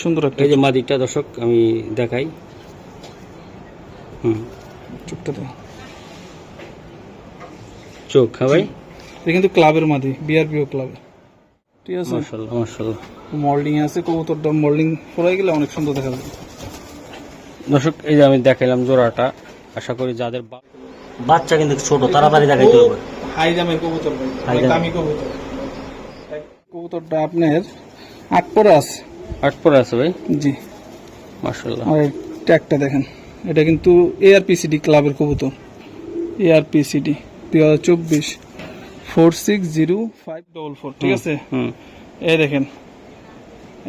সুন্দর একটা এই যে মাদিটা দর্শক আমি দেখাই। হুম। চোখটা তো চোখ হ্যাঁ ভাই? এটা কিন্তু ক্লাবের মাদি বিআরপিও ক্লাবে। ঠিক আছে? মার্শাল্লাহ মল্ডিং আছে কবুতরটা মল্ডিং গেলে অনেক সুন্দর দেখা যাবে। দর্শক এই যে আমি দেখাইলাম জোড়াটা আশা করি যাদের বাচ্চা কিন্তু ছোট তাড়াতাড়ি দেখাইতে হবে। হাই দামের কবুতর ভাই। দামি। কবুতর। কবুতরটা আপনার আট পরে আছে। আট পরে আছে ভাই? জি। আর ট্যাগটা দেখেন এটা কিন্তু এআরপিসিডি ক্লাবের কবুতর। এআরপিসিডি দুই হাজার চব্বিশ four six zero five double four ঠিক আছে? এই দেখেন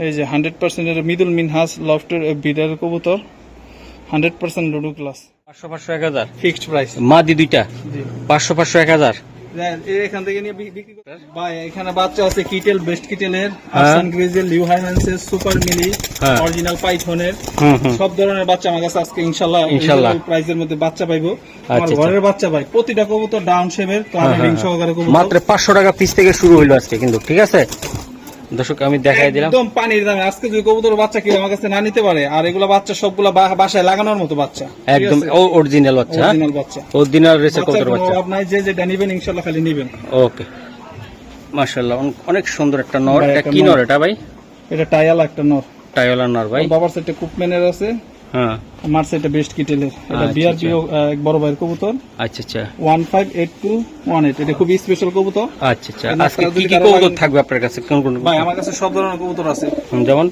এই যে হান্ড্রেড পার্সেন্টের মিদুল মিনহাস লফটের বিডার কবুতর হান্ড্রেড পার্সেন্ট লুডু ক্লাস। পাঁচশো পাঁচশো এক হাজার। ফিক্সড প্রাইস মাদি দুইটা। পাঁচশো পাঁচশো এক হাজার। এখান থেকে নিয়ে বিক্রি ভাই এখানে বাচ্চা আছে কিটেল বেস্ট কিটেলের হ্যাঁ। গ্রিজের লিউ হাইম্যান্সের সুপার মিলি হ্যাঁ। অরিজিনাল পাইথনের সব ধরনের বাচ্চা আমার কাছে আজকে। প্রাইজের মধ্যে বাচ্চা পাইবো আমার আচ্ছা, ঘরের বাচ্চা পাই প্রতিটা কবুতর ডাউন শেপের হ্যাঁ। সহকারে কবুতর মাত্র পাঁচশো টাকা পিস থেকে শুরু হইল আজকে কিন্তু ঠিক আছে দর্শক আমি দেখাই দিলাম। একদম পানির দামে। আজকে যদি কবুতর বাচ্চা কেউ আমার কাছে না নিতে পারে আর এগুলো বাচ্চা সবগুলো বাসায় লাগানোর মতো বাচ্চা একদম অরিজিনাল বাচ্চা অরিজিনাল বাচ্চা। অরিজিনাল রেসের কবুতর বাচ্চা। আপনি যে যেটা নেবেন ইনশাআল্লাহ খালি নেবেন। ওকে মাশাআল্লাহ অনেক সুন্দর একটা নর। এটা একটা কি নর। এটা ভাই? এটা টায়াল একটা নর। টাইওয়ালা নর ভাই। বাবার সাথে কুপমেনের আছে। হ্যাঁ। বেস্ট কিটেলের এটা আচ্ছা, বিআরপিও এক বড় ভাইয়ের কবুতর। আচ্ছা আচ্ছা। One five eight two one eight এটা খুবই স্পেশাল কবুতর। আচ্ছা আচ্ছা। আজকে কি কি কবুতর থাকবে আপনার কাছে? কোন কোন ভাই আমার কাছে সব ধরনের কবুতর আছে। যেমন?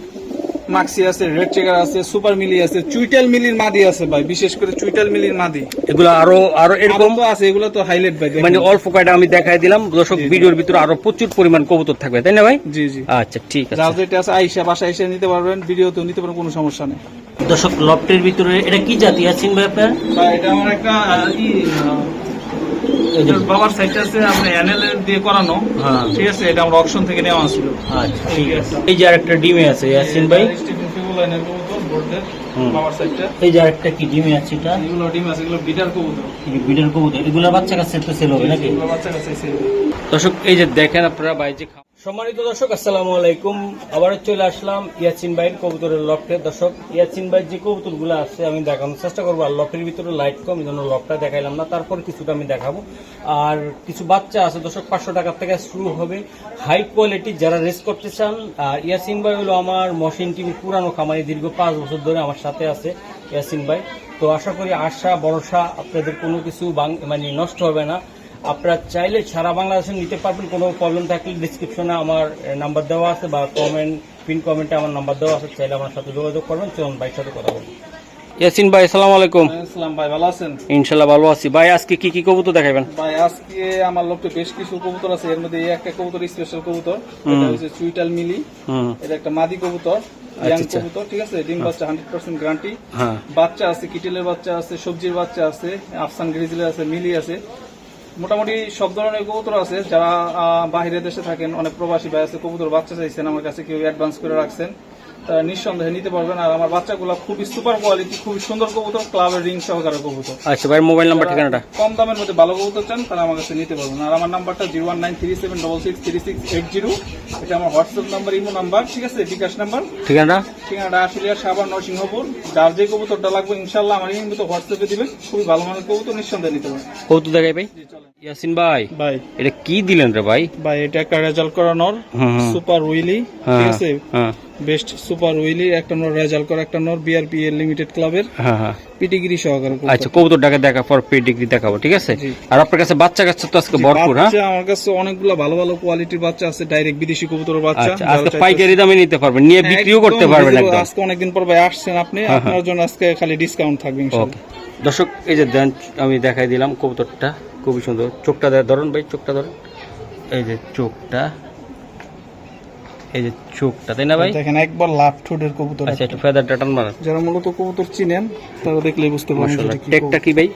মাক্সি আছে রেড চেকার আছে সুপার মিলি আছে চুইটাল মিলির মাদি আছে ভাই বিশেষ করে চুইটাল মিলির মাদি। এগুলো আরও আরও এরকম? তো আছে এগুলো তো হাইলাইট ভাই মানে অল্প কয়টা আমি দেখাই দিলাম। দর্শক। ভিডিওর ভিতরে আরও প্রচুর পরিমাণ কবুতর থাকবে তাই না ভাই? জি জি। আচ্ছা ঠিক আছে। যেটা আছে আইসা বাসা আইসা নিতে পারবেন ভিডিওতেও নিতে পারবেন কোনো সমস্যা নেই। দর্শক লফটের ভিতরে এটা কি জাতি? আছেন ভাই আপনার এটা আমার একটা এই যে বাবার সাইড আছে আমরা এনএল দিয়ে করানো। হ্যাঁ। ঠিক আছে এটা আমরা অকশন থেকে নেওয়া ছিল। আচ্ছা ঠিক আছে। এই যে আরেকটা ডিমে আছে ইয়াসিন ভাই। এই যে আরেকটা কি ডিমে আছে এটা? এগুলো ডিম আছে এগুলো বিটার কবুতর। এই যে বিডের কবুতর এগুলো বাচ্চা কাছে তো সেল হবে নাকি? বাচ্চা কাছে দর্শক এই যে দেখেন আপনারা খাম- সম্মানিত দর্শক, আসসালামু আলাইকুম। আবার চলে আসলাম ইয়াচিন ভাইয়ের কবুতরের লফটে। দর্শক, ইয়াচিন ভাই যে কবুতরগুলো আছে, আমি দেখানোর চেষ্টা করব। আর লফের ভিতরে লাইট কম, এই জন্য লফটা দেখাইলাম না। তারপর কিছুটা আমি দেখাবো। আর কিছু বাচ্চা আছে, দর্শক, পাঁচশো টাকার থেকে শুরু হবে। হাই কোয়ালিটি যারা রেস করতে চান আর ইয়াসিন ভাই হলো আমার মশিন টিভি পুরানো খামারি, দীর্ঘ পাঁচ বছর ধরে আমার সাথে আছে ইয়াসিন ভাই তো আশা করি আশা, ভরসা আপনাদের কোনো কিছু মানে নষ্ট হবে না। আপনারা চাইলে সারা বাংলাদেশে নিতে পারবেন কোনো প্রবলেম থাকলে ডিসক্রিপশনে আমার নাম্বার দেওয়া আছে বা কমেন্ট পিন কমেন্টে আমার নাম্বার দেওয়া আছে চাইলে আমার সাথে যোগাযোগ করবেন চলুন ভাইয়ের সাথে কথা বলুন ইয়াসিন ভাই আসসালামু আলাইকুম। আসসালাম ভাই ভালো আছেন? ইনশাল্লাহ ভালো আছি। ভাই আজকে কি কি কবুতর দেখাবেন? ভাই আজকে আমার লোকটা বেশ কিছু কবুতর আছে এর মধ্যে এই একটা কবুতর স্পেশাল কবুতর এটা হচ্ছে চুইটাল মিলি। হুম। এটা একটা মাদি কবুতর ইয়াং আচ্ছা। কবুতর ঠিক আছে? ডিম বাচ্চা হান্ড্রেড পার্সেন্ট গ্যারান্টি হ্যাঁ। বাচ্চা আছে কিটেলের বাচ্চা আছে সবজির বাচ্চা আছে আফসান গ্রিজলের আছে মিলি আছে। মোটামুটি সব ধরনের কবুতর আছে। যারা আহ, বাহিরে দেশে থাকেন অনেক প্রবাসী ভাই আছে কবুতর বাচ্চা চাইছেন আমার কাছে কেউ অ্যাডভান্স করে রাখছেন তারা নিঃসন্দেহে নিতে পারবেন। আর আমার বাচ্চাগুলো খুবই সুপার কোয়ালিটি খুবই সুন্দর কবুতর ক্লাবের রিং সহকারে কবুতর। আচ্ছা ভাই মোবাইল নাম্বার ঠিকানাটা? কম দামের মধ্যে ভালো কবুতর চান তারা আমার কাছে নিতে পারবেন। আর আমার নাম্বারটা zero one nine three seven double six three six eight zero এটা আমার হোয়াটসঅ্যাপ নাম্বার ইমো নাম্বার ঠিক আছে? বিকাশ নাম্বার ঠিকানাটা? ঠিকানাটা আশুলিয়া সাবার নরসিংহপুর। যার যে কবুতরটা লাগবে ইনশাল্লাহ আমার এই মতো হোয়াটসঅ্যাপে দিবেন। খুবই ভালো মানের কবুতর নিঃসন্দেহে নিতে পারেন। কৌতু দেখাই ভাই। ইয়াসিন ভাই ভাই। এটা কি দিলেন রে ভাই? ভাই এটা একটা রেজাল্ট করানোর সুপার উইলি ঠিক হ্যাঁ আছে? হ্যাঁ। বেস্ট সুপার উইলি একটা নর রেজাল্ট করা একটা নর বিআরপি লিমিটেড ক্লাবের। হ্যাঁ হ্যাঁ। সহকারে। আচ্ছা পর দেখাবো ঠিক আছে? আর আপনার কাছে বাচ্চা কাচ্চা তো আজকে ভরপুর হ্যাঁ? আমার কাছে অনেকগুলো ভালো ভালো কোয়ালিটির বাচ্চা আছে ডাইরেক্ট বিদেশি কবুতরের বাচ্চা। আচ্ছা আজকে পাইকারি দামে নিতে পারবেন নিয়ে বিক্রিও করতে পারবেন একদম। আজকে অনেকদিন পর ভাই আসছেন আপনি হ্যাঁ, আপনার জন্য আজকে খালি ডিসকাউন্ট থাকবে ইনশাআল্লাহ দর্শক এই যে দেন আমি দেখাই দিলাম কবুতরটা খুবই সুন্দর। চোখটা ধরুন ভাই চোখটা ধরুন। এই যে চোখটা এই যে চোখটা তাই না ভাই? দেখেন একবার লাভ ঠোঁটের কবুতর আচ্ছা একটু ফেদারটা টান মারেন। যারা মূলত কবুতর চিনেন তারা দেখলেই বুঝতে পারবেন টেকটা কি ভাই।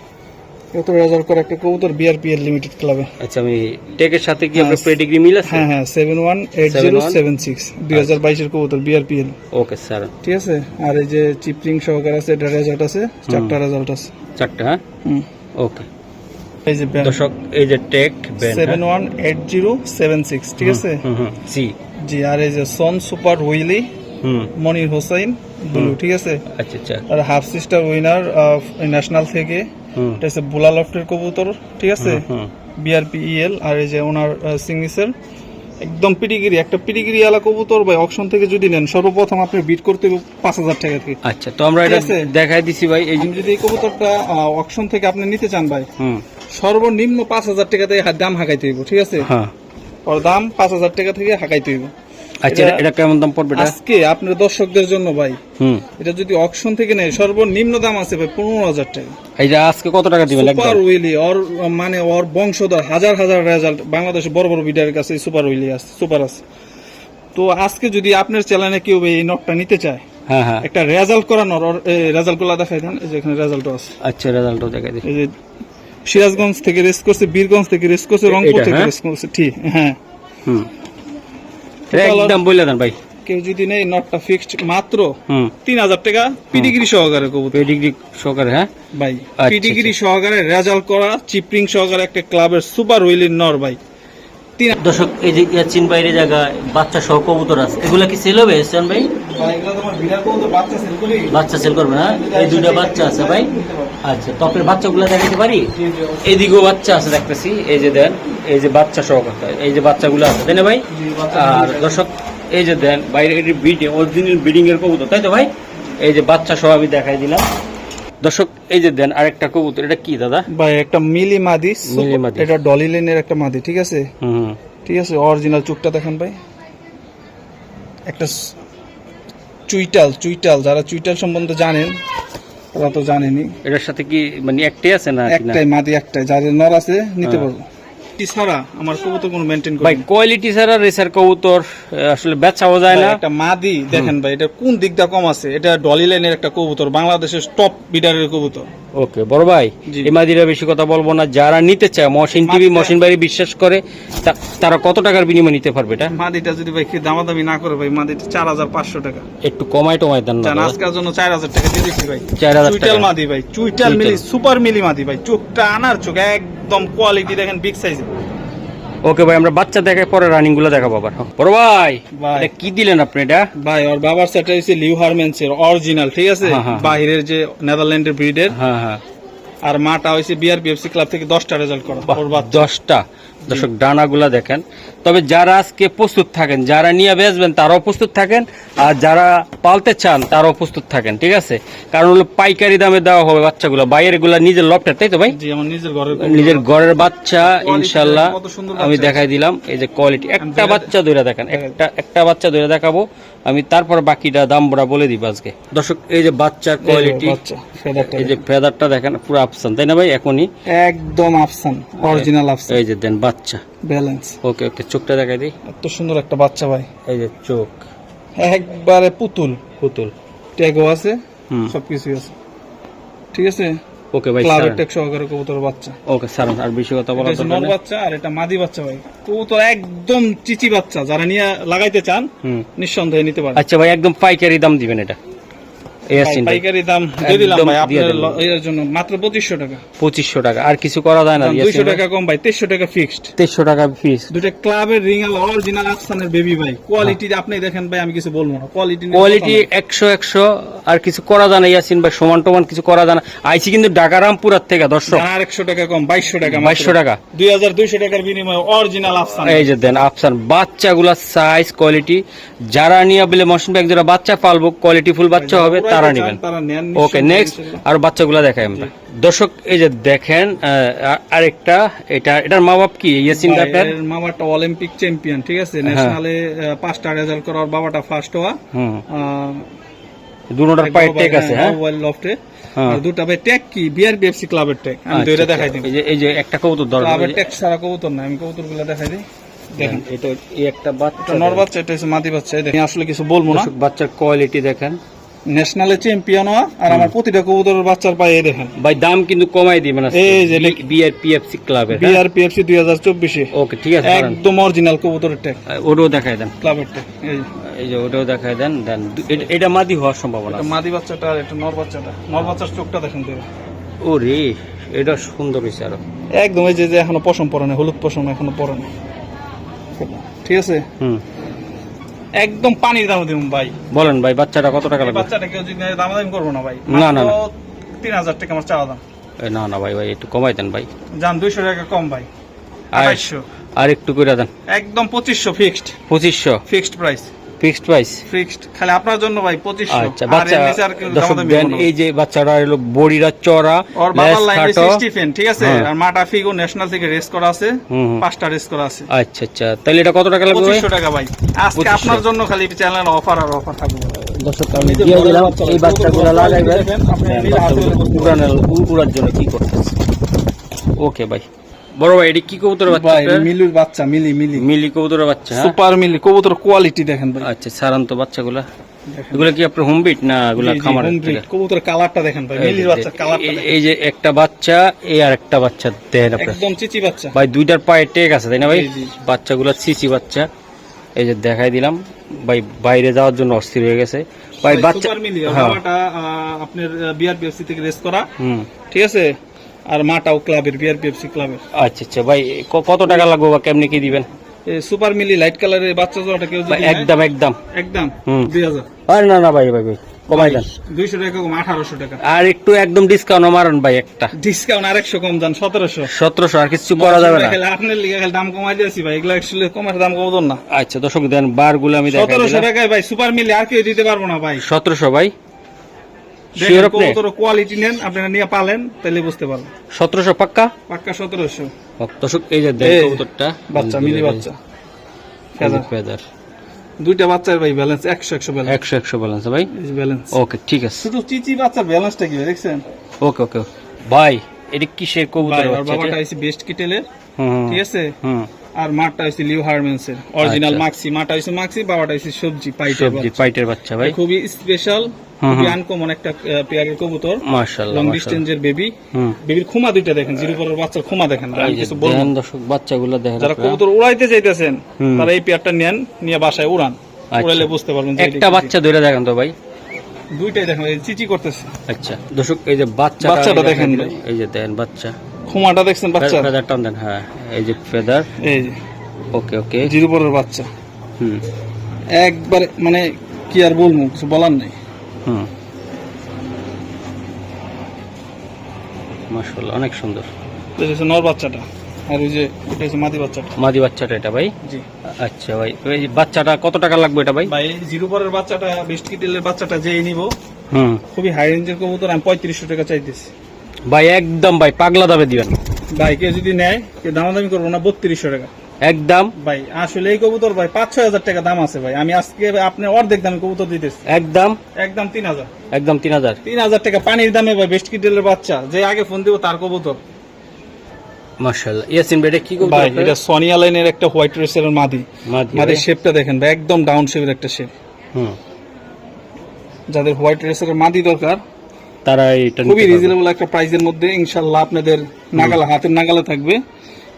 এত রেজাল্ট করে একটা কবুতর বিআরপি এর লিমিটেড ক্লাবে আচ্ছা আমি টেকের সাথে কি আপনার হ্যাঁ, পেডিগ্রি মিল আছে? হ্যাঁ হ্যাঁ seven one eight zero seven six দুই হাজার বাইশের কবুতর বিআরপি এল ওকে স্যার ঠিক আছে? আর এই যে চিপরিং সহকার আছে এটা রেজাল্ট আছে চারটা রেজাল্ট আছে। চারটা হ্যাঁ। ওকে এই যে দর্শক এই যে tag band seven one eight zero seven six ঠিক আছে? হুম হুম জি জি আর এই যে সন সুপার হুইলি মনির হোসাইন ব্লু ঠিক আছে? আচ্ছা আচ্ছা। আর হাফ সিস্টার উইনার ন্যাশনাল থেকে এটা হচ্ছে বুলা লফটের কবুতর ঠিক আছে? হুম বিআরপি ইএল আর এই যে ওনার সিগনেচার একদম পিটিগিরি একটা পিটিগিরি এলা কবুতর ভাই অকশন থেকে যদি নেন সর্বপ্রথম আপনি বিট করতে হবে পাঁচ হাজার টাকা থেকে। আচ্ছা তো আমরা এটা দেখাই দিছি ভাই এই যদি এই কবুতরটা অকশন থেকে আপনি নিতে চান ভাই সর্বনিম্ন পাঁচ হাজার টাকা থেকে দাম হাঁকাইতে হইব ঠিক আছে? হ্যাঁ। ওর দাম পাঁচ হাজার টাকা থেকে হাঁকাইতে হইব। আচ্ছা এটা- এটা কেমন দাম পড়বে আজকে আপনার দর্শকদের জন্য ভাই হুম। এটা যদি অকশন থেকে নেয় সর্বনিম্ন দাম আছে ভাই পনেরো হাজার টাকা। এইটা আজকে কত টাকা দিবেন সুপার উইলি ওর মানে ওর বংশধর হাজার হাজার রেজাল্ট বাংলাদেশে বড় বড় বিডারের কাছে সুপার উইলি আছে সুপার আছে। তো আজকে যদি আপনার চ্যানেলে কেউ এই নটটা নিতে চায় হ্যাঁ হ্যাঁ। একটা রেজাল্ট করানোর রেজাল্টগুলা দেখাই দেন এই যে এখানে রেজাল্ট আছে। আচ্ছা রেজাল্টও দেখাই দিই। এই যে সিরাজগঞ্জ থেকে রেস করছে বীরগঞ্জ থেকে রেস করছে রংপুর থেকে হ্যাঁ? রেস করছে ঠিক হ্যাঁ। একদম বলে দেন ভাই। কেউ যদি নেই নটটা ফিক্সড মাত্র হুম। তিন হাজার টাকা পিডিগ্রি সহকারে কবুতর। পিডিগ্রি সহকারে হ্যাঁ? ভাই আচ্ছা, পিডিগ্রি সহকারে রেজাল্ট করা চিপরিং সহকারে একটা ক্লাবের সুপার উইলির নর ভাই। দর্শক এই যে ইয়াচিন বাইরে জায়গায় বাচ্চা সহ কবুতর আছে। এগুলা কি সেল হবে ভাই? বাচ্চা সেল করবে না? এই দুইটা বাচ্চা আছে ভাই? আচ্ছা বাচ্চাগুলো দেখাতে পারি? এদিকেও বাচ্চা আছে দেখতেছি এই যে দেন এই যে বাচ্চা সহ এই যে বাচ্চাগুলো আছে তাই না ভাই? আর দর্শক এই যে দেন বাইরে এটি ব্রিডিং অরিজিনাল ব্রিডিং এর কবুতর তাই তো ভাই? এই যে বাচ্চা সহ আমি দেখাই দিলাম। দর্শক এই যে দেন আরেকটা কবুতর এটা কি দাদা? ভাই একটা মিলি মাদি মিলি মাদি। এটা ডলি লেনের একটা মাদি ঠিক আছে? হুম ঠিক আছে অরিজিনাল চুকটা দেখেন ভাই। একটা চুইটাল চুইটাল যারা চুইটাল সম্বন্ধে জানেন তারা তো জানেনি এটার সাথে কি মানে একটাই আছে না? একটাই মাদি একটাই যাদের নর আছে নিতে হ্যাঁ। পারব। এটি ছাড়া আমার কবুতর কোনো মেনটেন ভাই কোয়ালিটি ছাড়া রেসার কবুতর আসলে বেচাও যায় না। একটা মাদি দেখেন ভাই এটা কোন দিকটা কম আছে? এটা ডলি লাইনের একটা কবুতর বাংলাদেশের টপ বিডারের কবুতর। ওকে বড় ভাই এই মাদিরা বেশি কথা বলব না যারা নিতে চায় মহসিন টিভি মশিন মহসিন বাড়ি বিশ্বাস করে তারা কত টাকার বিনিময়ে নিতে পারবে এটা? মাদিটা যদি ভাই দামাদামি না করে ভাই মাদিটা চার হাজার পাঁচশো টাকা। একটু কমাই টমাই দেন না। আজকের জন্য চার হাজার টাকা দিয়ে দিচ্ছি ভাই। 4,000 চুইটাল মাদি ভাই চুইটাল চুইটাল। মিলি সুপার মিলি মাদি ভাই চোখটা আনার চোখ একদম কোয়ালিটি দেখেন বিগ সাইজ ওকে ভাই আমরা বাচ্চা দেখে পরে রানিংগুলো দেখাবো আবার। বড় ভাই। এটা কি দিলেন আপনি এটা? ভাই ওর বাবার সেটা হচ্ছে লিউ হারমেন্সের অরিজিনাল ঠিক আছে? হ্যাঁ, হ্যাঁ, হ্যাঁ। বাহিরের যে নেদারল্যান্ডের ব্রিডের হ্যাঁ হ্যাঁ। আর মাটা হয়েছে বিআরপিএফসি ক্লাব থেকে দশটা রেজাল্ট করা। দশটা। দর্শক ডানাগুলা দেখেন। তবে যারা আজকে প্রস্তুত থাকেন যারা নিয়ে বেচবেন তারাও প্রস্তুত থাকেন। আর যারা পালতে চান তারাও প্রস্তুত থাকেন ঠিক আছে? কারণ হলো পাইকারি দামে দেওয়া হবে বাচ্চাগুলো। বাইরেরগুলা নিজের লফটের তাই তো ভাই? জি আমার নিজের ঘরের নিজের ঘরের বাচ্চা ইনশাল্লাহ। আমি দেখাই দিলাম এই যে কোয়ালিটি একটা বাচ্চা ধরে দেখেন একটা একটা বাচ্চা ধরে দেখাবো। আমি তারপর বাকিটা দাম বড়া বলে দিব আজকে। দর্শক এই যে বাচ্চার কোয়ালিটি এই যে ফেদারটা দেখেন পুরো আফসান তাই না ভাই? এখনই? একদম আফসান অরিজিনাল আফসান। এই যে দেন বাচ্চা। ব্যালেন্স ওকে ওকে চোখটা দেখাই দিই। এত সুন্দর একটা বাচ্চা ভাই। এই যে চোখ। একবারে পুতুল। পুতুল। ট্যাগও আছে সবকিছু আছে। ঠিক আছে? ওকে ভাই ক্লাবের। ট্যাগ সহকারে কবুতর বাচ্চা। ওকে সারান আর বেশি কথা বলা দরকার নেই। বাচ্চা আর এটা মাদি বাচ্চা ভাই। কবুতর একদম চিচি বাচ্চা যারা নিয়ে লাগাইতে চান হুম। নিঃসন্দেহে নিতে পারেন। আচ্ছা ভাই একদম পাইকারি দাম দিবেন এটা। পাইকারি দাম দিয়ে দিলাম ভাই আপনার দিলাম। ল- এর জন্য মাত্র পঁচিশশো টাকা। পঁচিশশো টাকা আর কিছু করা যায় না দুইশো টাকা কম ভাই টাকা ফিক্সড টাকা পিস দুটা ক্লাবের রিঙ্গাল অরিজিনাল আফসানের বেবি ভাই কোয়ালিটি আপনি দেখেন ভাই আমি কিছু বলব না। কোয়ালিটি কোয়ালিটি একশো একশো আর কিছু করা যায় না ইয়াসিন ভাই সমান টমান কিছু করা যায় না। আইছি কিন্তু ঢাকা রামপুরার থেকে দর্শক। আর একশো টাকা কম বাইশশো টাকা 2200 টাকা। দুই হাজার দুইশো টাকার বিনিময়ে অরিজিনাল আফসান এই যে দেন আফসান বাচ্চাগুলার সাইজ কোয়ালিটি যারা নিয়ে বলে মশিন ব্যাগ যারা বাচ্চা পালবো কোয়ালিটি ফুল বাচ্চা হবে তারা নেবেন। ওকে নেক্সট আর বাচ্চাগুলো দেখাই আমরা। দর্শক এই যে দেখেন আরেকটা এটা এটার মা বাপ কি? ইয়াসিন ডাক্তার এর মামাটা অলিম্পিক চ্যাম্পিয়ন ঠিক আছে? ন্যাশনালে আহ, পাঁচটা রেজাল্ট করার বাবাটা ফার্স্ট হওয়া দুটোটার পায়ে টেক আছে হ্যাঁ ওয়াইল্ড লফটে হ্যাঁ। আর দুটা ভাই ট্যাগ কি? বিআরবিএফসি ক্লাবের ট্যাগ আমি আচ্ছা, দুইটা আচ্ছা। দেখাই দিই এই যে এই যে একটা কবুতর দরকার ক্লাবের ট্যাগ ছাড়া কবুতর না আমি কবুতরগুলা দেখাই দিই। দেখেন এটা এই একটা বাচ্চা নর বাচ্চা এটা হচ্ছে মাদি বাচ্চা এই দেখেন। আসলে কিছু বলব না। বাচ্চার কোয়ালিটি দেখেন। ন্যাশনালে চ্যাম্পিয়ন হওয়া আর আমার প্রতিটা কবুতরের বাচ্চার পায়ে দেখেন। ভাই দাম কিন্তু কমাই দিবেন এই যে বিআরপিএফসি ক্লাবের বিআরপিএফসি দুই হাজার চব্বিশে। ওকে ঠিক আছে একদম অরিজিনাল কবুতরের ট্যাগ ওটাও দেখাই দেন। ক্লাবের ট্যাগ এই। যে ওটাও দেখাই দেন দেন। এটা- মাদি হওয়ার সম্ভাবনা মাদি বাচ্চাটা আর এটা নর বাচ্চাটা। নর বাচ্চার চোখটা দেখেন তো। ও রে এটা সুন্দর হয়েছে আরও। একদম এই যে যে এখনও পশম পরে না হলুদ পশম এখনও পরে না ঠিক আছে? হুম। একদম পানির দাম দিব ভাই। বলেন ভাই বাচ্চাটা কত টাকা লাগবে? বাচ্চাটা কেউ যদি দাম দাম করব না ভাই। না, না। তিন হাজার টাকা আমার চাওয়া দাম। না না ভাই ভাই একটু কমাই দেন ভাই। যান দুইশো টাকা কম ভাই। আড়াইশো। আর একটু করে দেন। একদম পঁচিশশো ফিক্সড পঁচিশশো। Fixed price fixed price fixed খালি আপনার জন্য ভাই পঁচিশশো। আচ্ছা বাচ্চা দর্শক দেন এই যে বাচ্চাটা হলো বড়িরা চড়া লেজ বাবার লাইন খাটো। স্টিফেন ঠিক আছে? হ্যাঁ। আর মাটা ফিগো ন্যাশনাল থেকে রেস করা আছে। পাঁচটা রেস করা আছে। আচ্ছা আচ্ছা। তাহলে এটা কত টাকা লাগবে ভাই? পঁচিশশো টাকা ভাই। আজকে আপনার জন্য খালি চ্যানেল অফার আর অফার থাকবে। দর্শক আমি দিয়ে দিলাম এই বাচ্চাগুলো লাগাইবেন। আপনি হ্যাঁ, উড়ানোর উড়ার জন্য কি করতেছে। ওকে ভাই বড় ভাই এটা কি কবুতর বাচ্চা ভাই? মিলির বাচ্চা মিলি মিলি। মিলি কবুতরের বাচ্চা হ্যাঁ? সুপার মিলি কবুতর কোয়ালিটি দেখেন ভাই। আচ্ছা সারান্ত বাচ্চাগুলা। এগুলো কি আপনার হোম বিট না এগুলা। থেকে? কবুতর কালারটা দেখেন ভাই মিলির বাচ্চা কালারটা এই- যে একটা বাচ্চা এই আর একটা বাচ্চা আপনার। একদম চিচি বাচ্চা। ভাই দুইটার পায়ে টেক আছে তাই না ভাই। বাচ্চাগুলো সিসি বাচ্চা। এই যে দেখাই দিলাম ভাই বাইরে যাওয়ার জন্য অস্থির হয়ে গেছে। ভাই বাচ্চা হ্যাঁ। আপনার বিআরপিএফসি থেকে রেস করা। ঠিক আছে? আর মাটাও ক্লাবের বিআরপিএফসি ক্লাবের। আচ্ছা আচ্ছা ভাই কত টাকা লাগবে বা কেমনি কি দিবেন? সুপার মিলি লাইট কালারের বাচ্চা জোড়াটা কেউ একদম একদম। একদম। দুই হাজার। আরে না না ভাই ভাই ভাই কমাই দেন। দুইশো টাকা কম আঠারোশো টাকা। আর একটু একদম ডিসকাউন্ট মারুন ভাই একটা। ডিসকাউন্ট আর একশো কম যান সতেরোশো। সতেরোশো আর কিছু করা যাবে না। আপনার লিগে খালি দাম কমাই দিয়েছি ভাই এগুলো অ্যাকচুয়ালি কমার দাম কমাতো না। আচ্ছা দর্শক দেন বারগুলো আমি দেখাই সতেরোশো টাকায় ভাই সুপার মিলি আর কেউ দিতে পারব না ভাই। সতেরোশো ভাই। শিওর আপনি কবুতর কোয়ালিটি নেন আপনারা নিয়ে পালেন তাহলে বুঝতে পারবেন সতেরোশো পাক্কা? পাক্কা সতেরোশো। দর্শক এই যে দেন কবুতরটা বাচ্চা মিলি বাচ্চা। ফেদার। ফেদার। দুইটা বাচ্চার ভাই ব্যালেন্স একশো একশো ব্যালেন্স একশো একশো ব্যালেন্স ভাই? ব্যালেন্স ওকে ঠিক আছে। শুধু চিচি বাচ্চার ব্যালেন্সটা কি দেখছেন? ওকে ওকে ভাই এটা কিসের কবুতর বাচ্চা বাবাটা? বেস্ট কিটেলের ঠিক আছে? হুম। আর মাটা হইছে লিও হারমেন্সের। অরিজিনাল আচ্ছা। মাক্সি মাটা হইছে মাক্সি বাবাটা হইছে সবজি পাইটের সবজি। পাইটের বাচ্চা ভাই। খুবই স্পেশাল খুবই আনকমন একটা পেয়ারের কবুতর। মাশাআল্লাহ লং মাশাআল্লাহ। বেবি বেবির খুমা দুইটা দেখেন জিরো পরের বাচ্চার খুমা দেখেন আমি কিছু বলব দর্শক বাচ্চাগুলো দেখেন যারা কবুতর উড়াইতে চাইতেছেন তারা এই পেয়ারটা নেন নিয়ে বাসায় উড়ান। আচ্ছা। উড়াইলে বুঝতে পারবেন একটা বাচ্চা ধরে দেখেন তো ভাই। দুইটাই দেখেন চিচি করতেছে। আচ্ছা দর্শক এই যে বাচ্চা বাচ্চাটা দেখেন এই যে বাচ্চা। খুমাটা দেখছেন বাচ্চা? ফেদার টান দেন হ্যাঁ। এই যে ফেদার। এই যে। ওকে ওকে। জিরো পরের বাচ্চা। হুম। একবারে মানে কি আর বলব কিছু বলার নেই। হুম। মাশাআল্লাহ অনেক সুন্দর। এটা হচ্ছে নর বাচ্চাটা আর ওই যে এটা হচ্ছে মাদি বাচ্চাটা। মাদি বাচ্চাটা এটা ভাই? জি। আচ্ছা ভাই এই বাচ্চাটা কত টাকা লাগবে এটা ভাই? ভাই জিরো পরের বাচ্চাটা বেস্ট কিটেলের বাচ্চাটা যেই নিব হুম। খুবই হাই রেঞ্জের কবুতর আমি পঁয়ত্রিশশো টাকা চাইতেছি। ভাই একদম ভাই পাগলা দামে দিবেন। ভাই কেউ যদি নেয় কেউ দামাদামি করব না বত্রিশশো টাকা। একদম ভাই আসলে এই কবুতর ভাই পাঁচ ছয় হাজার টাকা দাম আছে ভাই। আমি আজকে আপনার অর্ধেক দামে কবুতর দিতেছি। একদম একদম তিন হাজার। একদম তিন হাজার। তিন হাজার টাকা পানির দামে ভাই বেস্ট কিটেলের বাচ্চা? যে আগে ফোন দিব তার কবুতর। মাশাআল্লাহ। ইয়াসিন ভাই এটা কি করতে ভাই এটা সোনিয়া লাইনের একটা হোয়াইট রেসের মাদি। মাদি মাদির শেপটা দেখেন ভাই একদম ডাউন শেপের একটা শেপ হুম। যাদের হোয়াইট রেসের মাদি দরকার তারা এটা খুবই রিজনেবল একটা প্রাইসের মধ্যে ইনশাল্লাহ আপনাদের নাগালে হাতের নাগালে থাকবে।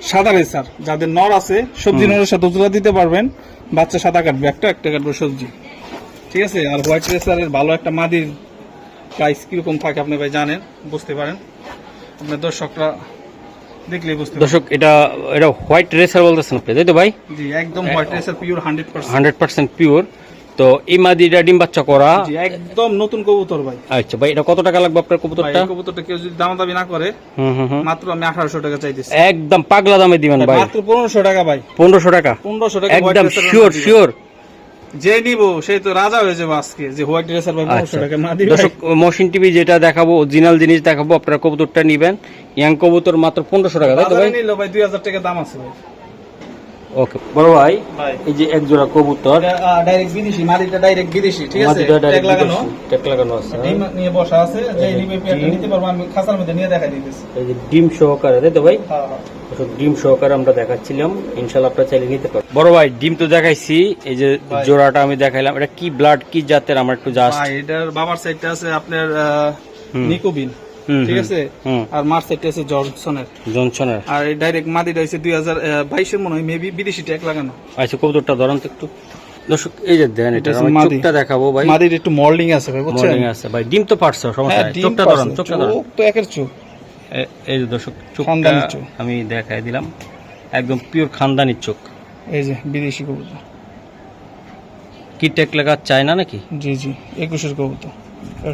সাদা রেসার যাদের নর আছে সবজি নরের সাথে উজলা দিতে পারবেন। বাচ্চা সাদা কাটবে একটা একটা কাটবে সবজি। ঠিক আছে? আর হোয়াইট রেসারের ভালো একটা মাদির প্রাইস কীরকম থাকে আপনি ভাই জানেন? বুঝতে পারেন? আপনার দর্শকরা দেখলেই বুঝতে দর্শক এটা এটা হোয়াইট রেসার বলতেছেন আপনি তাই তো ভাই? জি একদম white racer pure hundred percent hundred percent pure তো এই মাদিটা ডিম বাচ্চা করা। একদম নতুন কবুতর ভাই। আচ্ছা ভাই এটা কত টাকা লাগবে আপনার কবুতরটা? কবুতরটা কেউ যদি দাম দাবি না করে মাত্র আমি আঠারোশো টাকা চাইতেছি। একদম পাগলা দামে দিবেন ভাই। মাত্র টাকা ভাই। টাকা? টাকা একদম শিওর শিওর যে নিব সেই তো রাজা হয়ে যাবে আজকে যে হোয়াইট ড্রেসার ভাই আচ্ছা। টাকা মাদি ভাই। দর্শক মশিন টিভি যেটা দেখাবো অরিজিনাল জিনিস দেখাবো আপনারা কবুতরটা নিবেন। ইয়াং কবুতর মাত্র পনেরোশো টাকা তাই তো ভাই? নিলো ভাই দুই হাজার টাকা দাম আছে ভাই। ওকে বড় ভাই এই যে এক জোড়া কবুতর। ডাইরেক্ট বিদেশি মাদিটা ডাইরেক্ট বিদেশি ঠিক আছে? ট্যাগ লাগানো? ট্যাগ লাগানো আছে। ডিম নিয়ে বসা আছে যে পেয়ারটা নিতে পারব আমি খাসার মধ্যে নিয়ে দেখা দিতেছি। এই যে ডিম সহকারে তাই তো ভাই? হ্যাঁ, হ্যাঁ। ডিম সহকারে আমরা দেখাচ্ছিলাম ইনশাল্লাহ আপনারা চাইলে নিতে পারেন বড় ভাই ডিম তো দেখাইছি এই যে জোড়াটা আমি দেখাইলাম এটা কি ব্লাড কি জাতের আমার একটু জাস্ট এটার বাবার সাইডটা আছে আপনার নিকোবিন। ঠিক আছে? আর আছে জনসনের। জনসনের। আর ডাইরেক্ট মাদিটা দুই হাজার বাইশের মনে হয় মেবি বিদেশি ট্যাগ লাগানো। আচ্ছা কবুতরটা ধরুন তো একটু। দর্শক এই যে দেন এটা এটা আমি চোখটা দেখাবো ভাই। মাদির একটু মল্ডিং আছে ভাই বুঝছেন? মর্নিং আছে ভাই। ডিম তো পারছ সমস্যা হ্যাঁ নাই। চোখটা পারছে। চোখটা ধরুন। তো একের চোখ। এই যে দর্শক চোখটা আমি দেখাই দিলাম। একদম পিওর খানদানির চোখ। এই যে বিদেশি কবুতর। কি টেক লেখা চায় না নাকি? জি জি একুশের কবুতর।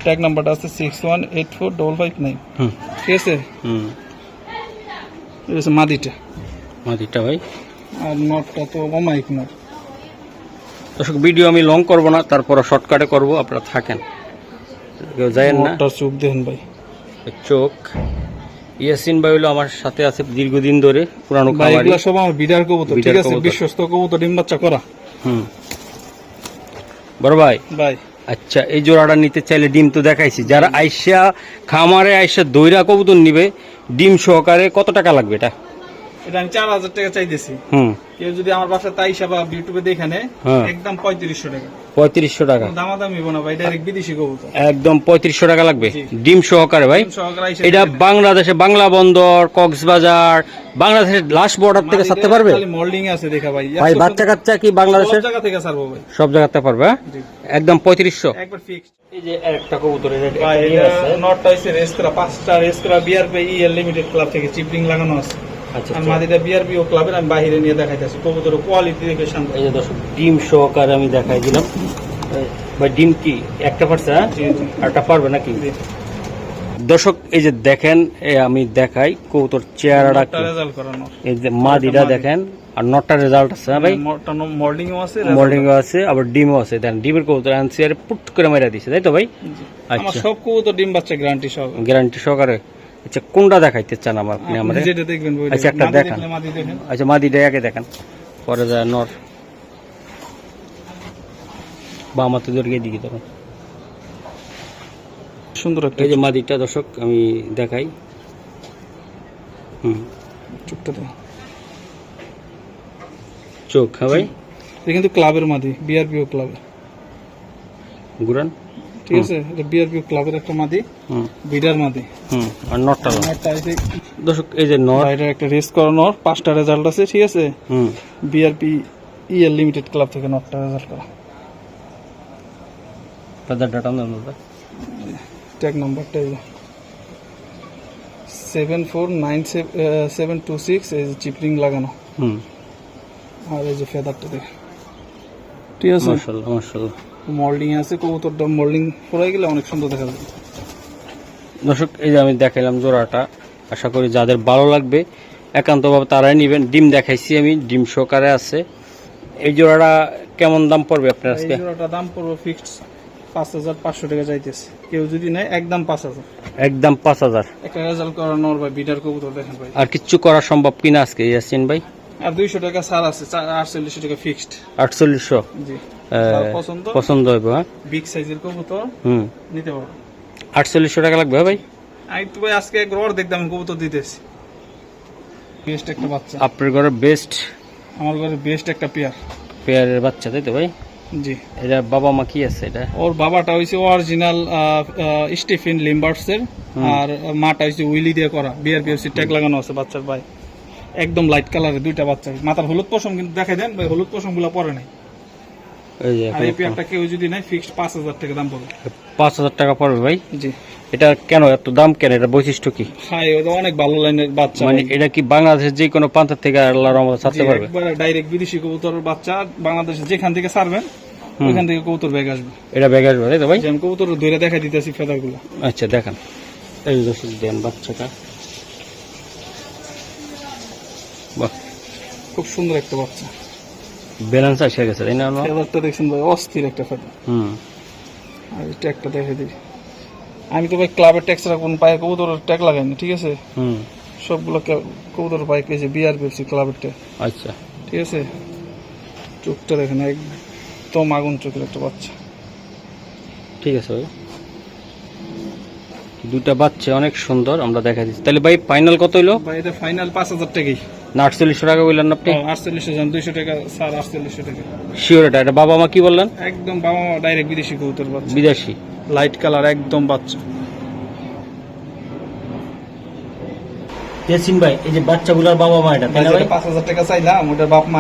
ট্যাগ নাম্বারটা আছে six one eight four double five nine ঠিক আছে? হুম। এটা হচ্ছে মাদিটা। মাদিটা ভাই। আর নটটা তো নট দর্শক ভিডিও আমি লং করব না তারপর শর্টকাটে করব আপনারা থাকেন। কেউ যায়েন না। চোখ দেখেন ভাই। চোখ। ইয়াসিন ভাই হলো আমার সাথে আছে দীর্ঘদিন ধরে পুরানো খামারি। এগুলো সব আমার বিডার কবুতর ঠিক আছে। বিশ্বস্ত কবুতর ডিম বাচ্চা করা। হুম। বড় ভাই। ভাই। আচ্ছা এই জোড়াটা নিতে চাইলে ডিম তো দেখাইছি। যারা আইসা খামারে আইসা দইরা কবুতর নিবে, ডিম সহকারে কত টাকা লাগবে এটা? এটা আমি চার হাজার টাকা চাইতেছি। কেউ যদি আমার বাসায় তাই হিসাবে ইউটিউবে দেখে নেয় হ্যাঁ। একদম পঁয়ত্রিশশো টাকা। পঁয়ত্রিশশো টাকা। দামাদামি না ভাই ডাইরেক্ট বিদেশি কবুতর। একদম পঁয়ত্রিশশো টাকা লাগবে। ডিম সহকারে ভাই। ডিম সহকারে আইসা এটা বাংলাদেশে বাংলা বন্দর কক্সবাজার বাংলাদেশের লাস্ট বর্ডার থেকে ছাড়তে পারবে? মোল্ডিং আছে দেখা ভাই। ভাই বাচ্চা কাচ্চা কি সব বাংলাদেশের জায়গা থেকে ছাড়বো ভাই। সব জায়গাতে পারবে হ্যাঁ? একদম পঁয়ত্রিশশো। একবার ফিক্সড এই যে একটা কবুতর এটা নটটা হইছে রেস্করা পাঁচটা রেস্করা বিআরপি ইএল লিমিটেড ক্লাব থেকে চিপলিং লাগানো আছে। আচ্ছা আর। মাদিটা বিআরপি ও ক্লাবের আমি বাইরে নিয়ে দেখাইতেছি কবুতর কোয়ালিটি দেখে শান্ত। এই যে দর্শক ডিম সহকারে আমি দেখাই দিলাম। এই, ভাই ডিম কি? একটা পারছে হ্যাঁ? জি জি। আরটা পারবে নাকি? দর্শক এই যে দেখেন আমি দেখাই কবুতর চেহারাটা এই যে মাদিটা দেখেন আর নটটা রেজাল্ট আছে হ্যাঁ ভাই? ও আছে আছে। আবার ডিমও আছে। দেন ডিমের কবুতর আনছি আর পুট করে মেরা দিছে তাই তো ভাই? আচ্ছা। সব কবুতর ডিম বাচ্চা গ্যারান্টি সব গ্যারান্টি সহকারে। আচ্ছা কোনটা দেখাইতে চান আমার আপনি আমারে? যেটা দেখবেন বই আচ্ছা, একটা দেখান। আচ্ছা মাদিটা আগে দেখেন। পরে যায় নর। বা আমার তো দিকে তখন সুন্দর একটা এই যে মাদিটা দর্শক আমি দেখাই। হুম। দেখেন চোখ হ্যাঁ ভাই? এটা কিন্তু ক্লাবের মাদি বিআরপিও ক্লাবের ঘুরান। ঠিক আছে? এটা বিআরপিও ক্লাবের একটা মাদি বিডার মাদি। হুম আর নটটা নটটা দর্শক এই যে নর বাইরের একটা রেস করানোর পাঁচটা রেজাল্ট আছে ঠিক আছে? হুম। বিআরপি ইএল লিমিটেড ক্লাব থেকে নটটা রেজাল্ট করা। তাদের ডাটা দাদা ট্যাগ নাম্বারটা এই seven four nine seven two six এই যে চিপলিং লাগানো। হুম। আর এই যে ফেদারটা দেখে। ঠিক আছে? মার্শাল্লাহ মার্শাল্লাহ মোল্ডিং আছে কবুতরটা মোল্ডিং পড়ে গেলে অনেক সুন্দর দেখা যাবে দর্শক এই যে আমি দেখাইলাম জোড়াটা আশা করি যাদের ভালো লাগবে একান্তভাবে তারাই নেবেন। ডিম দেখাইছি আমি ডিম সহকারে আছে। এই জোড়াটা কেমন দাম পড়বে আপনার আজকে? জোড়াটা দাম পড়বে ফিক্সড পাঁচ হাজার পাঁচশো টাকা চাইতেছে কেউ যদি নেয় একদম পাঁচ হাজার। একদম পাঁচ হাজার। একটা রেজাল্ট করানোর বা বিটার কবুতর দেখেন ভাই। আর কিচ্ছু করা সম্ভব কিনা আজকে ইয়াসিন ভাই? আর দুইশো টাকা ছাড় আছে আটচল্লিশশো টাকা ফিক্সড আটচল্লিশশো। জি। পছন্দ? হবে হ্যাঁ? বিগ সাইজের কবুতর? হুম। নিতে আটচল্লিশশো টাকা লাগবে হ্যাঁ ভাই? আমি তো ভাই আজকে দেখতাম কবুতর দিতেছি। বেস্ট একটা বাচ্চা। আপনার ঘরে বেস্ট আমার ঘরে বেস্ট একটা পেয়ার পেয়ারের বাচ্চা তাই তো ভাই? জি। এটা বাবা মা কি আছে এটা? ওর বাবাটা হইছে অরিজিনাল স্টিফেন লিম্বার্টসের আর মাটা হইছে উইলি দিয়ে করা। বিআরপিএফসি ট্যাগ লাগানো আছে বাচ্চার ভাই। একদম লাইট কালারের দুইটা বাচ্চা। মাথার হলুদ পশম কিন্তু দেখাই দেন ভাই হলুদ পশমগুলা পরে নাই। আর এই পেয়ারটা কেউ যদি নেয় ফিক্সড পাঁচ হাজার টাকা দাম পড়বে। পাঁচ হাজার টাকা পড়বে ভাই? জি। এটা কেন এত দাম কেন? এটা বৈশিষ্ট্য কি? অনেক ভালো লাইনের বাচ্চা মানে এটা কি বাংলাদেশের যে কোনো প্রান্ত থেকে আল্লাহর রহমতে ছাড়তে পারবে? ডাইরেক্ট বিদেশি কবুতর বাচ্চা বাংলাদেশে যেখান থেকে ছাড়বেন থেকে কবুতর ব্যাগ আসবে। এটা ব্যাগ আসবে তাই তো ভাই? যে আমি কবুতর ধরে দেখা দিতেছি ফেদারগুলো। আচ্ছা দেখান। এই দর্শক দেন বাচ্চাটা। বাহ। খুব সুন্দর একটা বাচ্চা। ব্যালেন্স আসে গেছে তাই না ফেদারটা দেখছেন ভাই অস্থির একটা ফেদার হুম। আর ট্যাগটা দেখে দিই। আমি তো ভাই ক্লাবের ট্যাক্স রাখুন পায়ে কবুতরের ট্যাগ লাগাইনি ঠিক আছে? হুম। সবগুলো কে- কবুতর পায়ে কেছে বিআর পেপসি ক্লাবের ট্যাগ আচ্ছা। ঠিক আছে? চোখটা দেখেন একদম আগুন চোখের একটা বাচ্চা। ঠিক আছে ভাই। দুটা বাচ্চা অনেক সুন্দর আমরা দেখা দিচ্ছি। তাহলে ভাই ফাইনাল কত হইল? ভাই এটা ফাইনাল পাঁচ হাজার টাকাই। না আটচল্লিশশো টাকা বললেন আপনি? আটচল্লিশশো জন দুইশো টাকা স্যার আটচল্লিশশো টাকা। শিওর এটা এটা বাবা মা কি বললেন? একদম বাবা মা ডাইরেক্ট বিদেশি কবুতর বাচ্চা। বিদেশি। লাইট কালার একদম বাচ্চা। ইয়াসিন ভাই এই যে বাচ্চাগুলোর বাবা মা এটা তাই না ভাই পাঁচ হাজার টাকা চাইলাম ওটার বাপ মা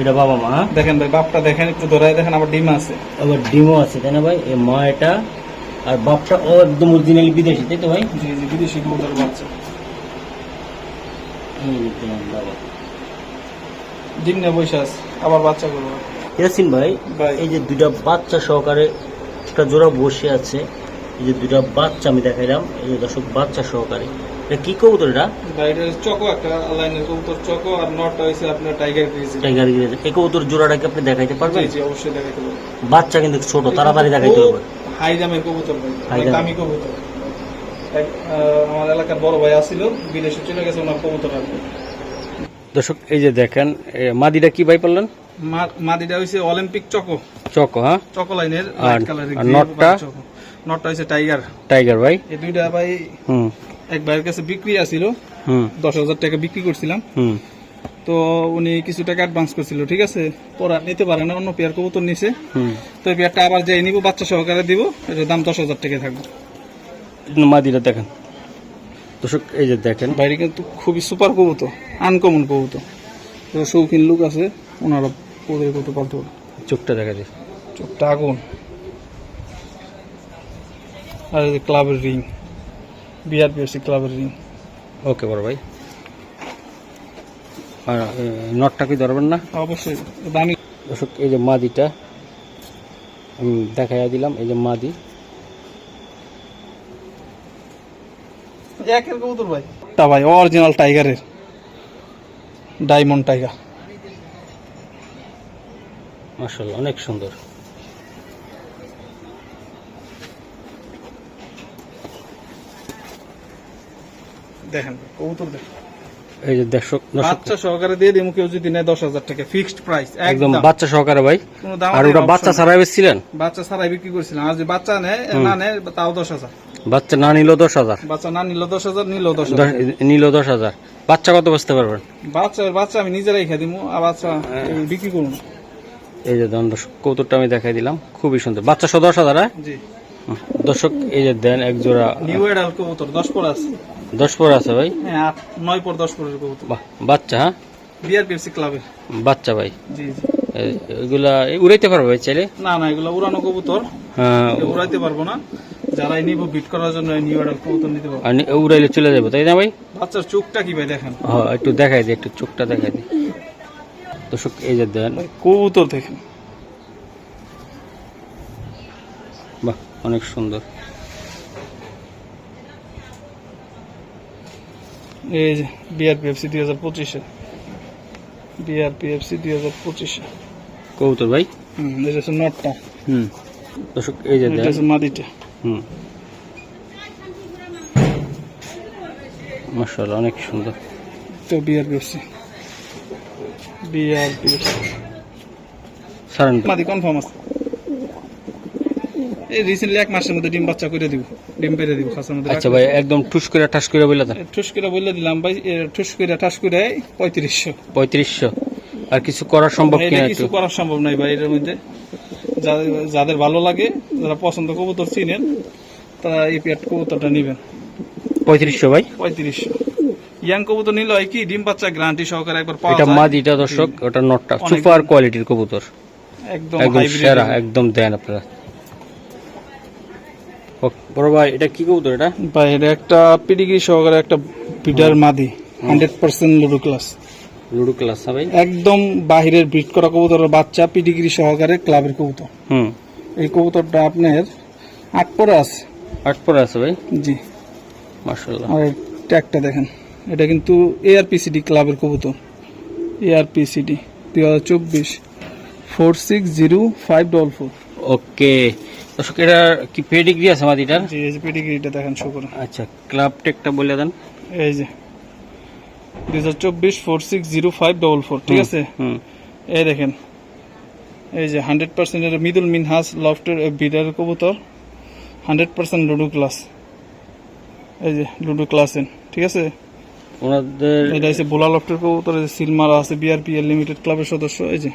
এটা বাবা মা হ্যাঁ? দেখেন ভাই বাপটা দেখেন একটু ধরাই দেখেন আবার ডিম আছে। আবার ডিমও আছে তাই না ভাই? এই মা এটা আর বাপটা ও একদম অরিজিনালি বিদেশি তাই তো ভাই? জি জি বিদেশি বাচ্চা। বসে আছে আবার বাচ্চা করব। ইয়াসিন ভাই। এই যে দুইটা বাচ্চা সহকারে একটা জোড়া বসে আছে এই যে দুইটা বাচ্চা আমি দেখাইলাম এই যে দর্শক বাচ্চা সহকারে। এটা কি কবুতর এটা? এটা চকো একটা লাইনের কবুতর চকো আর নটটা আপনার টাইগার গ্রিজ টাইগার গ্রিজ এই কবুতর জোড়াটাকে আপনি দেখাইতে পারবেন? জি অবশ্যই দেখাইতে পারব। বাচ্চা কিন্তু ছোট তাড়াতাড়ি দেখাইতে হবে। হাই দামের কবুতর ভাই। দাম। কবুতর। আমার এলাকার বড় ভাই আসছিল বিদেশে চলে গেছে ওনার কবুতর রাখবে দর্শক এই যে দেখেন মাদিটা কি ভাই পারলেন মা- মাদিটা হয়েছে অলিম্পিক চকো চকো হ্যাঁ? চকো লাইনের লাইট কালারের নটটা? নটটা হয়েছে টাইগার টাইগার ভাই? এই দুইটা ভাই হুম। এক ভাইয়ের কাছে বিক্রি আছিল। হুম। দশ হাজার টাকা বিক্রি করছিলাম। হুম। তো উনি কিছু টাকা অ্যাডভান্স করছিল ঠিক আছে? পরে নিতে পারে না অন্য পেয়ার কবুতর নিছে। হুম। তো এই পেয়ারটা আবার যাই নিব বাচ্চা সহকারে দিব এটার দাম দশ হাজার টাকা থাকবে। মাদিটা দেখেন। দর্শক এই যে দেখেন। বাইরে কিন্তু খুবই সুপার কবুতর আনকমন কবুতর। তো শৌখিন লোক আছে ওনারা ওদের কবুতর পালতে পারে চোখটা দেখা যায়। চোখটা আগুন। আর এই ক্লাবের রিং বিআরপিএসসি ক্লাবের রিং ওকে বড় ভাই। নটটা কি ধরবেন না? অবশ্যই দামি। দর্শক এই যে মাদিটা আমি দেখাইয়া দিলাম এই যে মাদি। একের কবুতর ভাই। তা ভাই অরিজিনাল টাইগারের ডায়মন্ড টাইগার মার্শাল্লাহ অনেক সুন্দর। দেখেন কবুতর দেখেন। এই যে দর্শক দর্শক বাচ্চা সহকারে দিয়ে দিই কেউ যদি নেয় দশ হাজার টাকা ফিক্সড প্রাইস একদম একদম। বাচ্চা সহকারে ভাই। আর ওটা বাচ্চা ছাড়াই বেচছিলেন? বাচ্চা ছাড়াই বিক্রি করছিলাম। আর যদি বাচ্চা নেয় না নেয় তাও দশ হাজার। বাচ্চা না নিল দশ হাজার। বাচ্চা না নিল দশ হাজার নিল দশ নিল দশ হাজার। বাচ্চা কত বসতে পারবেন? বাচ্চা বাচ্চা আমি নিজেরাই খেয়ে দিব আর বাচ্চা বিক্রি করুন। এই যে দর্শক কৌতুকটা আমি দেখাই দিলাম খুবই সুন্দর। বাচ্চা সহ দশ হাজার হ্যাঁ? দর্শক এই যে দেন এক জোড়া নিউ এডাল কবুতর দশ পর আছে দশ পর আছে ভাই? হ্যাঁ আট নয় পর দশ পরের কবুতর। বাহ বাচ্চা হ্যাঁ? বিআরপিএফসি ক্লাবের বাচ্চা ভাই। জি জি। এগুলা উড়াইতে পারবে ভাই চাইলে? না না এগুলো উড়ানো কবুতর। হ্যাঁ, উড়াইতে পারব না। যারাই নিব বিট করার জন্য নিউ এডাল কবুতর নিতে পারব। আর উড়াইলে চলে যাব তাই না ভাই? বাচ্চার চোখটা কি ভাই দেখেন? হ্যাঁ একটু দেখাই দিই একটু চোখটা দেখাই দিই দর্শক এই যে দেন। কবুতর দেখেন। বাহ অনেক সুন্দর। এই যে বিআরপিএফসি দুই হাজার পঁচিশে। বিআরপিএফসি দুই হাজার পঁচিশে। কবুতর ভাই? হুম এটা হচ্ছে নটটা। হুম। দর্শক এই যে এটা হচ্ছে মাদিটা। হুম। মার্শাল্লাহ অনেক সুন্দর। তো বিআরপিএফসি বিআরপিএফসি সারেন। মাদি কনফার্ম আছে। এই রিসেন্টলি এক মাসের মধ্যে ডিম বাচ্চা করে দিব ডিম পেরে দিব খাসার মধ্যে আচ্ছা ভাই একদম ঠুস করে ঠাস করে বলে দেন। ঠুস করে বললে দিলাম ভাই ঠুস করে ঠাস করে পঁয়ত্রিশশো। পঁয়ত্রিশশো। আর কিছু করা সম্ভব কিনা কিছু করা সম্ভব নাই ভাই এটার মধ্যে। যাদের- ভালো লাগে যারা পছন্দ কবুতর চিনেন তারা এই পেয়ার কবুতরটা নেবেন। পঁয়ত্রিশশো ভাই? পঁয়ত্রিশশো। ইয়াং কবুতর নিলে হয় কি ডিম বাচ্চা গ্যারান্টি সহকারে একবার পাওয়া এটা মাদিটা দর্শক ওটা নটটা সুপার কোয়ালিটির কবুতর। একদম একদম সেরা একদম দেন আপনারা। বড় ভাই এটা কি কবুতর এটা? ভাই এটা একটা পিডিগ্রি সহকারে একটা পিডার মাদি hundred percent ludo class ludo class ভাই। একদম বাহিরের ব্রিড করা কবুতরের বাচ্চা পিডিগ্রি সহকারে ক্লাবের কবুতর। হুম। এই কবুতরটা আপনার আট পরে আছে। আট পরে আছে ভাই? জি। মার্শাল্লাহ আর ট্যাগটা দেখেন। এটা কিন্তু এআরপিসিডি ক্লাবের কবুতর। এআরপিসিডি দুই হাজার চব্বিশ four six zero five double four okay. দর্শক এটা কি পেডিগ্রি আছে মাদিটার জি এই যে পেডিগ্রিটা দেখেন শো করে আচ্ছা ক্লাব টেকটা বলে দেন। এই যে দুই হাজার চব্বিশ four six zero five double four ঠিক আছে? হুম। এই দেখেন এই যে হান্ড্রেড পার্সেন্ট মিদুল মিনহাস লফটের বিডার কবুতর হান্ড্রেড পার্সেন্ট লুডো ক্লাস এই যে লুডো ক্লাসেন ঠিক আছে? ওনাদের এটা হচ্ছে বোলা লফটের কবুতর সিলমারা আছে বিআরপিএল লিমিটেড ক্লাবের সদস্য এই যে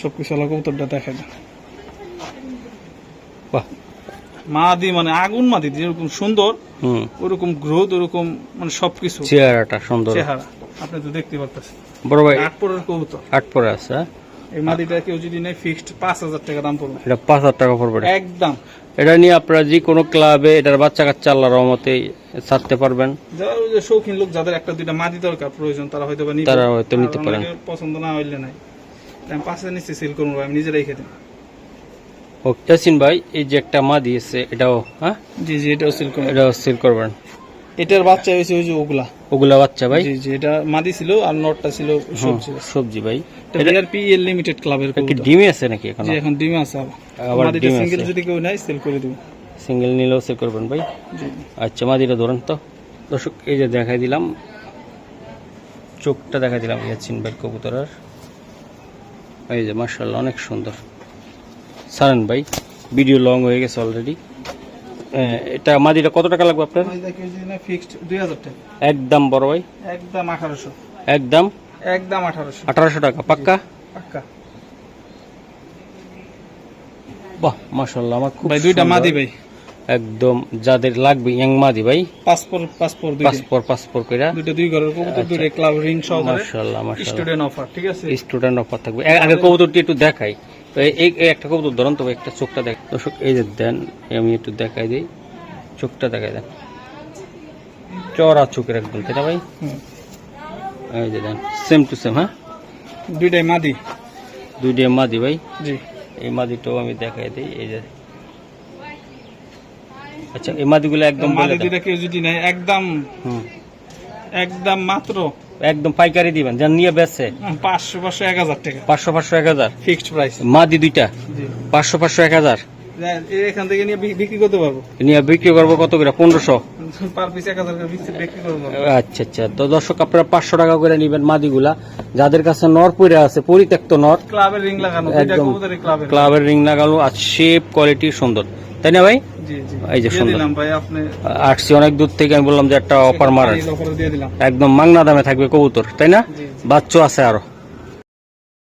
সব কিছু আলাদা কবুতরটা দেখা যায় বাহ। মাদি মানে আগুন মাদি যেরকম সুন্দর ওরকম গ্রোথ ওরকম মানে সবকিছু। চেহারাটা সুন্দর। চেহারা আপনি তো দেখতে পারতেছেন। বড় ভাই কবুতর। আট পরে আছে হ্যাঁ? এই মাদিটা কেউ যদি নেয় ফিক্সড পাঁচ হাজার টাকা দাম পড়বে। এটা পাঁচ হাজার টাকা পড়বে। একদম। এটা নিয়ে আপনারা যে কোনো ক্লাবে এটার বাচ্চা কাচ্চা আল্লাহর রহমতে ছাড়তে পারবেন। যারা ওই যে শৌখিন লোক যাদের একটা দুইটা মাদি দরকার প্রয়োজন তারা হয়তো বা। তারা হয়তো নিতে পারেন। পছন্দ না হইলে নাই। আমি পাঁচ হাজার নিচে সেল করব আমি নিজেরাই খেতে ও ইয়াসিন ভাই এই যে একটা মা দিয়েছে এটাও হ্যাঁ? জি জি এটাও সেল করব এটাও সেল করবেন। এটার বাচ্চা হয়েছে ওই যে ওগুলা। ওগুলা বাচ্চা ভাই? জি জি এটা মাদি ছিল আর নটটা ছিল সবজি। সবজি ভাই। এটা এল লিমিটেড ক্লাবের কি ডিমে আছে নাকি এখন? জি এখন ডিমে আছে আবার। মাদিটা সিঙ্গেল যদি কেউ সেল করে দেবো সিঙ্গেল নিলেও সেল করবেন ভাই। জি। আচ্ছা মাদিটা ধরেন তো। দর্শক এই যে দেখাই দিলাম। চোখটা দেখাই দিলাম ইয়াচিন ভাই কবুতরার। এই যে মার্শাল্লাহ অনেক সুন্দর। সারেন ভাই ভিডিও লং হয়ে গেছে অলরেডি এটা মাদিটা কত টাকা লাগবে আপনার? ফিক্সড দুই হাজার টাকা। একদম বড় ভাই। একদম আঠারোশো। একদম? একদম আঠারোশো। আঠারোশো টাকা পাক্কা? পাক্কা। বাহ মার্শাল্লাহ আমার খুব ভাই দুইটা। মাদি ভাই। একদম যাদের লাগবে ইয়াং মাদি ভাই। পাসপোর্ট পাসপোর্ট দুইটা। পাসপোর পাসপোর কইরা। দুইটা দুই ঘরের কবুতর দুইটা ক্লাব রিং সহকারে। মার্শাল্লাহ মার্শাল্লাহ স্টুডেন্ট অফার ঠিক আছে? স্টুডেন্ট অফার থাকবে। আগে কবুতরটি একটু দেখাই। তো এই একটা কবুতর ধরুন তবে একটা চোখটা দেখ দর্শক এই যে দেন আমি একটু দেখাই দিই। চোখটা দেখাই দেন। চড়া চোখের একদম তাই না ভাই? এই যে দেন সেম টু সেম হ্যাঁ? দুইটাই মাদি। দুইটা মাদি ভাই? জি। এই মাদিটাও আমি দেখাই দিই এই যে। আচ্ছা এই মাদিগুলো একদম মাদি দুইটা কেউ যদি নেয় একদম হুম। একদম মাত্র। একদম পাইকারি দিবেন যা নিয়ে বেচে। পাঁচশো পাঁচশো এক হাজার টাকা। পাঁচশো পাঁচশো এক হাজার। Fixed price. মাদি দুইটা। পাঁচশো পাঁচশো এক হাজার। এখান থেকে নিয়ে বিক্রি করতে পারব? নিয়ে বিক্রি করব কত করে? পনেরোশো। আচ্ছা আচ্ছা। তো দর্শক আপনারা পাঁচশো টাকা করে নিবেন মাদিগুলা। যাদের কাছে নর পরে আছে পরিত্যক্ত নর। ক্লাবের রিং লাগানো একদম। ক্লাবের। রিং লাগানো আর শেপ কোয়ালিটি সুন্দর। তাই না ভাই? এই যে সুন্দর। আসছি অনেক দূর থেকে আমি বললাম যে একটা অফার দিয়ে দিলাম। একদম মাংনা দামে থাকবে কবুতর তাই না? বাচ্চা আছে আরও।